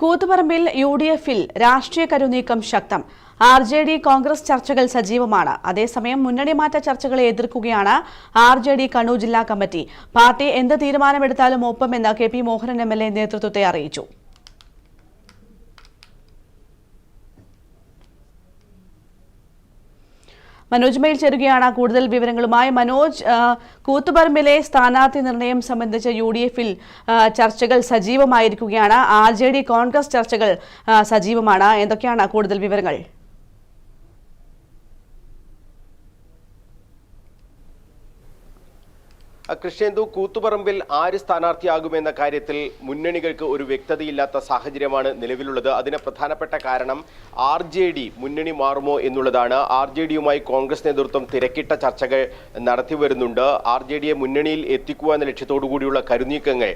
കൂത്തുപറമ്പിൽ U D എഫിൽ രാഷ്ട്രീയ കരുനീക്കം ശക്തം. ആർ ജെ ഡി കോൺഗ്രസ് ചർച്ചകൾ സജീവമാണ്. അതേസമയം മുന്നണി മാറ്റ ചർച്ചകളെ എതിർക്കുകയാണ് ആർ ജെ ഡി കണ്ണൂർ ജില്ലാ കമ്മിറ്റി. പാർട്ടി എന്ത് തീരുമാനമെടുത്താലും ഒപ്പമെന്ന് K P Mohanan M L A നേതൃത്വത്തെ അറിയിച്ചു. മനോജ് മെയിൽ ചേരുകയാണ്. കൂടുതൽ വിവരങ്ങളുമായി മനോജ് കൂത്തുപറമ്പിലെ സ്ഥാനാർത്ഥി നിർണയം സംബന്ധിച്ച് യു ഡി എഫിൽ ചർച്ചകൾ സജീവമായിരിക്കുകയാണ്. ആർ ജെ ഡി കോൺഗ്രസ് ചർച്ചകൾ സജീവമാണ്. എന്തൊക്കെയാണ് കൂടുതൽ വിവരങ്ങൾ? കൃഷ്ണേന്ദു കൂത്തുപറമ്പിൽ ആര് സ്ഥാനാർത്ഥിയാകുമെന്ന കാര്യത്തിൽ മുന്നണികൾക്ക് ഒരു വ്യക്തതയില്ലാത്ത സാഹചര്യമാണ് നിലവിലുള്ളത്. അതിന് പ്രധാനപ്പെട്ട കാരണം ആർ ജെ ഡി മുന്നണി മാറുമോ എന്നുള്ളതാണ്. ആർ ജെ ഡിയുമായി കോൺഗ്രസ് നേതൃത്വം തിരക്കിട്ട ചർച്ചകൾ നടത്തി വരുന്നുണ്ട്. ആർ ജെ ഡിയെ മുന്നണിയിൽ എത്തിക്കുക എന്ന ലക്ഷ്യത്തോടു കൂടിയുള്ള കരുനീക്കങ്ങൾ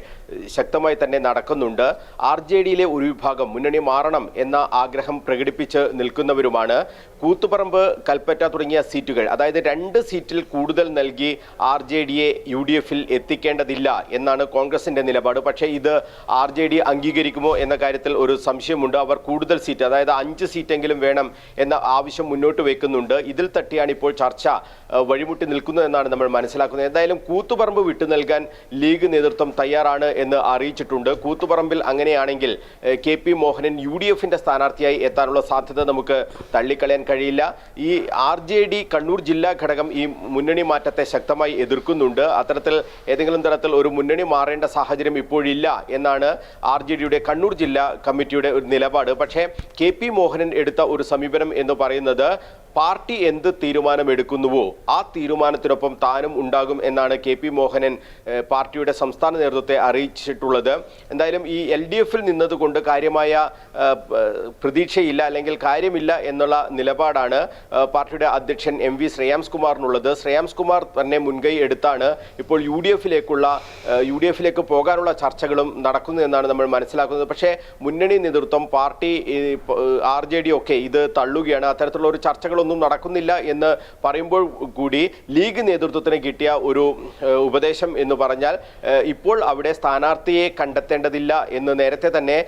ശക്തമായി തന്നെ നടക്കുന്നുണ്ട്. ആർ ജെ ഡിയിലെ ഒരു വിഭാഗം മുന്നണി മാറണം എന്ന ആഗ്രഹം പ്രകടിപ്പിച്ച് നിൽക്കുന്നവരുമാണ്. കൂത്തുപറമ്പ് കൽപ്പറ്റ തുടങ്ങിയ സീറ്റുകൾ അതായത് രണ്ട് സീറ്റിൽ കൂടുതൽ നൽകി ആർ ജെ ഡിയെ യു ഡി എഫിൽ എത്തിക്കേണ്ടതില്ല എന്നാണ് കോൺഗ്രസിന്റെ നിലപാട്. പക്ഷേ ഇത് ആർ ജെ ഡി അംഗീകരിക്കുമോ എന്ന കാര്യത്തിൽ ഒരു സംശയമുണ്ട്. അവർ കൂടുതൽ സീറ്റ് അതായത് അഞ്ച് സീറ്റെങ്കിലും വേണം എന്ന ആവശ്യം മുന്നോട്ട് വെക്കുന്നുണ്ട്. ഇതിൽ തട്ടിയാണ് ഇപ്പോൾ ചർച്ച വഴിമുട്ടി നിൽക്കുന്നതെന്നാണ് നമ്മൾ മനസ്സിലാക്കുന്നത്. എന്തായാലും കൂത്തുപറമ്പ് വിട്ടു നൽകാൻ ലീഗ് നേതൃത്വം തയ്യാറാണ് എന്ന് അറിയിച്ചിട്ടുണ്ട്. കൂത്തുപറമ്പിൽ അങ്ങനെയാണെങ്കിൽ K P Mohanan U D എഫിന്റെ സ്ഥാനാർത്ഥിയായി എത്താനുള്ള സാധ്യത നമുക്ക് തള്ളിക്കളയാൻ കഴിയില്ല. ഈ ആർ ജെ ഡി കണ്ണൂർ ജില്ലാ ഘടകം ഈ മുന്നണി മാറ്റത്തെ ശക്തമായി എതിർക്കുന്നുണ്ട്. അത്തരത്തിൽ ഏതെങ്കിലും തരത്തിൽ ഒരു മുന്നണി മാറേണ്ട സാഹചര്യം ഇപ്പോഴില്ല എന്നാണ് ആർ ജെ ഡിയുടെ കണ്ണൂർ ജില്ലാ കമ്മിറ്റിയുടെ ഒരു നിലപാട്. പക്ഷേ കെ പി മോഹനൻ എടുത്ത ഒരു സമീപനം എന്ന് പറയുന്നത് പാർട്ടി എന്ത് തീരുമാനമെടുക്കുന്നുവോ ആ തീരുമാനത്തിനൊപ്പം താനും ഉണ്ടാകും എന്നാണ് കെ പി മോഹനൻ പാർട്ടിയുടെ സംസ്ഥാന നേതൃത്വത്തെ അറിയിച്ചിട്ടുള്ളത്. എന്തായാലും ഈ എൽ ഡി എഫിൽ നിന്നതുകൊണ്ട് കാര്യമായ പ്രതീക്ഷയില്ല അല്ലെങ്കിൽ കാര്യമില്ല എന്നുള്ള നിലപാടാണ് പാർട്ടിയുടെ അധ്യക്ഷൻ എം വി ശ്രേയാംസ് കുമാറിനുള്ളത്. ശ്രേയാംസ് കുമാർ തന്നെ മുൻകൈ എടുത്താണ് ഇപ്പോൾ യു ഡി എഫിലേക്കുള്ള യു ഡി എഫിലേക്ക് പോകാനുള്ള ചർച്ചകളും നടക്കുന്നു എന്നാണ് നമ്മൾ മനസ്സിലാക്കുന്നത്. പക്ഷേ മുന്നണി നേതൃത്വം പാർട്ടി ആർ ജെ ഡി ഒക്കെ ഇത് തള്ളുകയാണ്. അത്തരത്തിലുള്ള ഒരു ചർച്ചകളൊന്നും നടക്കുന്നില്ല എന്ന് പറയുമ്പോൾ കൂടി ലീഗ് നേതൃത്വത്തിന് കിട്ടിയ ഒരു ഉപദേശം എന്ന് പറഞ്ഞാൽ ഇപ്പോൾ അവിടെ സ്ഥാനാർത്ഥിയെ കണ്ടെത്തേണ്ടതില്ല എന്ന് നേരത്തെ തന്നെ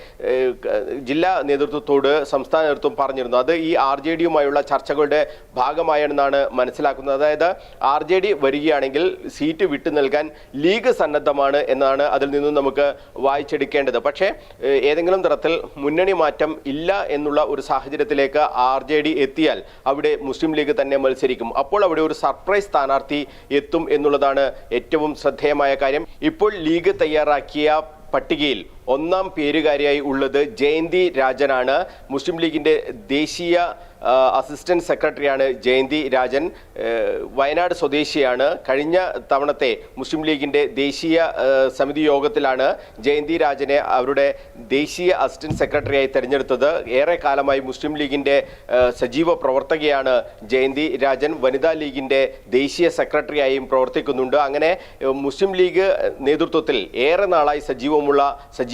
ജില്ലാ നേതൃത്വത്തോട് സംസ്ഥാന നേതൃത്വം പറഞ്ഞിരുന്നു. അത് ഈ ആർ ജെ ഡിയുമായുള്ള ചർച്ചകളുടെ ഭാഗമായെന്നാണ് മനസ്സിലാക്കുന്നത്. അതായത് ആർ ജെ ഡി വരികയാണെങ്കിൽ സീറ്റ് വിട്ടു നൽകാൻ ലീഗ് സന്നദ്ധമാണ് എന്നാണ് അതിൽ നിന്നും നമുക്ക് വായിച്ചെടുക്കേണ്ടത്. പക്ഷേ ഏതെങ്കിലും തരത്തിൽ മുന്നണി മാറ്റം ഇല്ല എന്നുള്ള ഒരു സാഹചര്യത്തിലേക്ക് ആർ ജെ ഡി എത്തിയാൽ അവിടെ മുസ്ലിം ലീഗ് തന്നെ മത്സരിക്കും. അപ്പോൾ അവിടെ ഒരു സർപ്രൈസ് സ്ഥാനാർത്ഥി എത്തും എന്നുള്ളതാണ് ഏറ്റവും ശ്രദ്ധേയമായ കാര്യം. ഇപ്പോൾ ലീഗ് തയ്യാറാക്കിയ പട്ടികയിൽ ഒന്നാം പേരുകാരിയായി ഉള്ളത് ജയന്തി രാജനാണ്. മുസ്ലിം ലീഗിന്റെ ദേശീയ അസിസ്റ്റന്റ് സെക്രട്ടറിയാണ് ജയന്തി രാജൻ. വയനാട് സ്വദേശിയാണ്. കഴിഞ്ഞ തവണത്തെ മുസ്ലിം ലീഗിന്റെ ദേശീയ സമിതി യോഗത്തിലാണ് ജയന്തി രാജനെ അവരുടെ ദേശീയ അസിസ്റ്റന്റ് സെക്രട്ടറിയായി തെരഞ്ഞെടുത്തത്. ഏറെ കാലമായി മുസ്ലിം ലീഗിന്റെ സജീവ പ്രവർത്തകയാണ് ജയന്തി രാജൻ. വനിതാ ലീഗിന്റെ ദേശീയ സെക്രട്ടറിയായും പ്രവർത്തിക്കുന്നുണ്ട്. അങ്ങനെ മുസ്ലിം ലീഗ് നേതൃത്വത്തിൽ ഏറെ നാളായി സജീവമുള്ള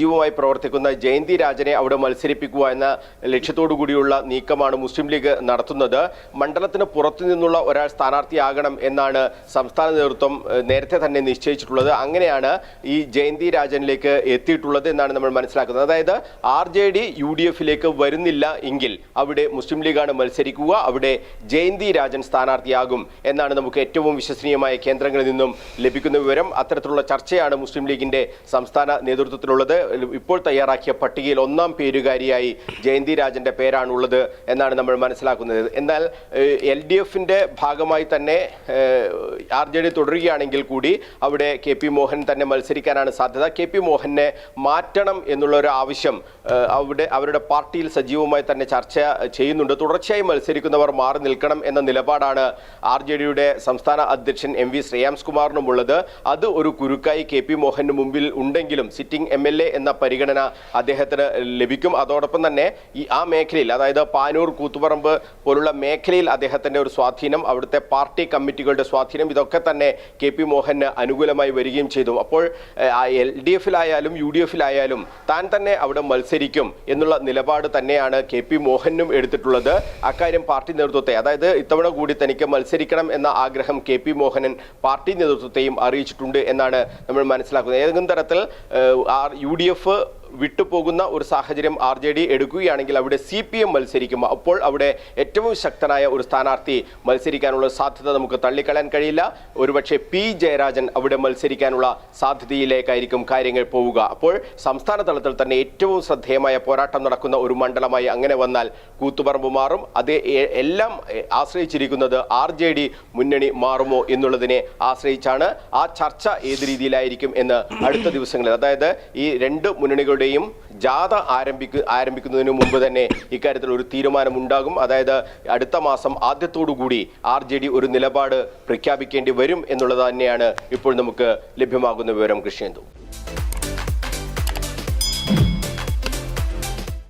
സജീവമായി പ്രവർത്തിക്കുന്ന ജയന്തി രാജനെ അവിടെ മത്സരിപ്പിക്കുക എന്ന ലക്ഷ്യത്തോടു കൂടിയുള്ള നീക്കമാണ് മുസ്ലിം ലീഗ് നടത്തുന്നത്. മണ്ഡലത്തിന് പുറത്തു നിന്നുള്ള ഒരാൾ സ്ഥാനാർത്ഥിയാകണം എന്നാണ് സംസ്ഥാന നേതൃത്വം നേരത്തെ തന്നെ നിശ്ചയിച്ചിട്ടുള്ളത്. അങ്ങനെയാണ് ഈ ജയന്തി രാജനിലേക്ക് എത്തിയിട്ടുള്ളത് എന്നാണ് നമ്മൾ മനസ്സിലാക്കുന്നത്. അതായത് R J D U D എഫിലേക്ക് വരുന്നില്ല എങ്കിൽ അവിടെ മുസ്ലിം ലീഗാണ് മത്സരിക്കുക അവിടെ ജയന്തി രാജൻ സ്ഥാനാർത്ഥിയാകും എന്നാണ് നമുക്ക് ഏറ്റവും വിശ്വസനീയമായ കേന്ദ്രങ്ങളിൽ നിന്നും ലഭിക്കുന്ന വിവരം. അത്തരത്തിലുള്ള ചർച്ചയാണ് മുസ്ലിം ലീഗിന്റെ സംസ്ഥാന നേതൃത്വത്തിലുള്ളത്. ഇപ്പോൾ തയ്യാറാക്കിയ പട്ടികയിൽ ഒന്നാം പേരുകാരിയായി ജയന്തി രാജന്റെ പേരാണുള്ളത് എന്നാണ് നമ്മൾ മനസ്സിലാക്കുന്നത്. എന്നാൽ എൽ ഡി എഫിന്റെ ഭാഗമായി തന്നെ ആർ ജെ ഡി തുടരുകയാണെങ്കിൽ കൂടി അവിടെ കെ പി മോഹൻ തന്നെ മത്സരിക്കാനാണ് സാധ്യത. കെ പി മോഹനെ മാറ്റണം എന്നുള്ള ഒരു ആവശ്യം അവിടെ അവരുടെ പാർട്ടിയിൽ സജീവമായി തന്നെ ചർച്ച ചെയ്യുന്നുണ്ട്. തുടർച്ചയായി മത്സരിക്കുന്നവർ മാറി നിൽക്കണം എന്ന നിലപാടാണ് ആർ ജെ ഡിയുടെ സംസ്ഥാന അധ്യക്ഷൻ എം വി ശ്രേയാംസ് കുമാറിനുമുള്ളത്. അത് ഒരു കുരുക്കായി കെ പി മോഹന് മുമ്പിൽ ഉണ്ടെങ്കിലും സിറ്റിംഗ് എം എൽ എ എന്ന പരിഗണന അദ്ദേഹത്തിന് ലഭിക്കും. അതോടൊപ്പം തന്നെ ഈ ആ മേഖലയിൽ അതായത് പാനൂർ കൂത്തുപറമ്പ് പോലുള്ള മേഖലയിൽ അദ്ദേഹത്തിന്റെ ഒരു സ്വാധീനം അവിടുത്തെ പാർട്ടി കമ്മിറ്റികളുടെ സ്വാധീനം ഇതൊക്കെ തന്നെ കെ പി മോഹന് അനുകൂലമായി വരികയും ചെയ്തു. അപ്പോൾ എൽ ഡി എഫിലായാലും യു ഡി എഫിലായാലും താൻ തന്നെ അവിടെ മത്സരിക്കും എന്നുള്ള നിലപാട് തന്നെയാണ് കെ പി മോഹനും എടുത്തിട്ടുള്ളത്. അക്കാര്യം പാർട്ടി നേതൃത്വത്തെ അതായത് ഇത്തവണ കൂടി തനിക്ക് മത്സരിക്കണം എന്ന ആഗ്രഹം കെ പി മോഹനൻ പാർട്ടി നേതൃത്വത്തെയും അറിയിച്ചിട്ടുണ്ട് എന്നാണ് നമ്മൾ മനസ്സിലാക്കുന്നത്. ഏതെങ്കിലും തരത്തിൽ യു ഡി F വിട്ടുപോകുന്ന ഒരു സാഹചര്യം ആർ ജെ ഡി എടുക്കുകയാണെങ്കിൽ അവിടെ സി പി എം മത്സരിക്കും. അപ്പോൾ അവിടെ ഏറ്റവും ശക്തനായ ഒരു സ്ഥാനാർത്ഥി മത്സരിക്കാനുള്ള സാധ്യത നമുക്ക് തള്ളിക്കളയാൻ കഴിയില്ല. ഒരുപക്ഷെ പി ജയരാജൻ അവിടെ മത്സരിക്കാനുള്ള സാധ്യതയിലേക്കായിരിക്കും കാര്യങ്ങൾ പോവുക. അപ്പോൾ സംസ്ഥാന തലത്തിൽ തന്നെ ഏറ്റവും ശ്രദ്ധേയമായ പോരാട്ടം നടക്കുന്ന ഒരു മണ്ഡലമായി അങ്ങനെ വന്നാൽ കൂത്തുപറമ്പ് മാറും. അത് എല്ലാം ആശ്രയിച്ചിരിക്കുന്നത് ആർ ജെ ഡി മുന്നണി മാറുമോ എന്നുള്ളതിനെ ആശ്രയിച്ചാണ്. ആ ചർച്ച ഏത് രീതിയിലായിരിക്കും എന്ന് അടുത്ത ദിവസങ്ങളിൽ അതായത് ഈ രണ്ട് മുന്നണികളുടെയും ജാഥ ആരംഭിക്കു ആരംഭിക്കുന്നതിന് മുമ്പ് തന്നെ ഇക്കാര്യത്തിൽ ഒരു തീരുമാനമുണ്ടാകും. അതായത് അടുത്ത മാസം ആദ്യത്തോടുകൂടി ആർ ജെ ഡി ഒരു നിലപാട് പ്രഖ്യാപിക്കേണ്ടി വരും എന്നുള്ളത് തന്നെയാണ് ഇപ്പോൾ നമുക്ക് ലഭ്യമാകുന്ന വിവരം കൃഷ്ണേന്ദു.